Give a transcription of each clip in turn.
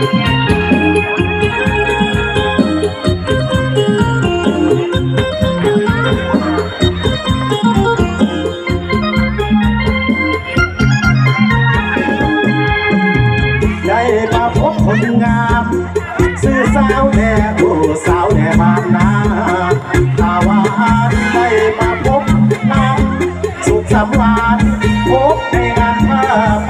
ได้มาพบคนงามซื้อสาวแน่โอ้สาวแน่บ้านนาถ้าว่าได้มาพบนางสุขสำราญพบในงานผ้าป่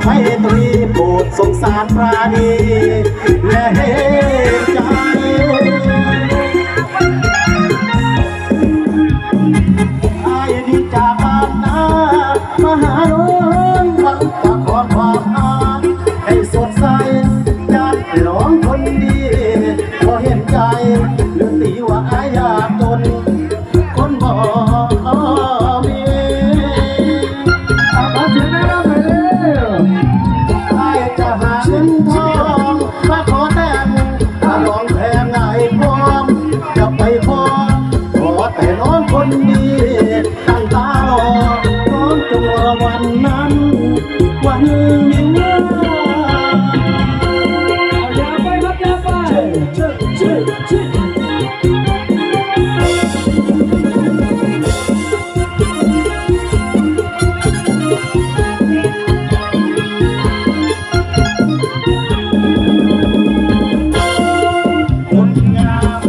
ากให้ตรีโปรดสงสารปราณีและเห็นใจอายดีจากบ้านนามาหาน้องหวังจะขอความอานให้สดใสญาติพี่น้องคนดีพอเห็นใจเรื่องตีว่า นนั้นวันนี้เอาอย่าไปครับอย่าไปเชื่อเชื่อเชื่อคนงาม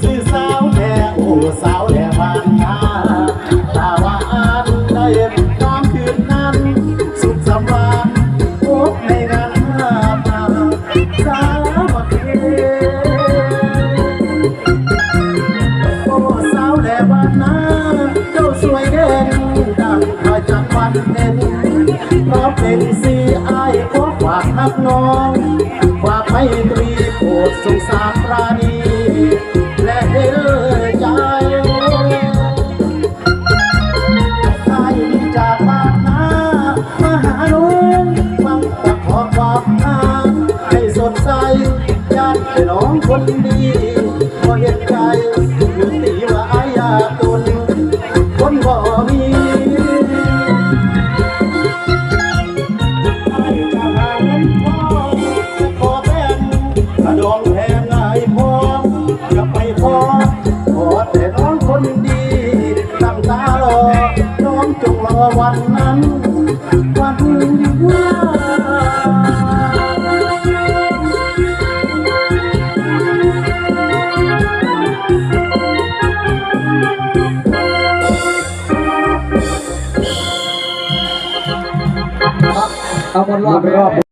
สื่อสาวแท้โอ้สาวแท้บ้านนาต จันทร์วันเพราะเป็นสีอายขอฝากนักน้องฝากให้ตรีโปรดสงสารปราณีและเห็นใจใครจากบ้านนามาหาลุงฟังตะขอความงามให้สดใสญาติพี่น้องคนดีพอเห็นใจ เอาหมดรอบไปรอบ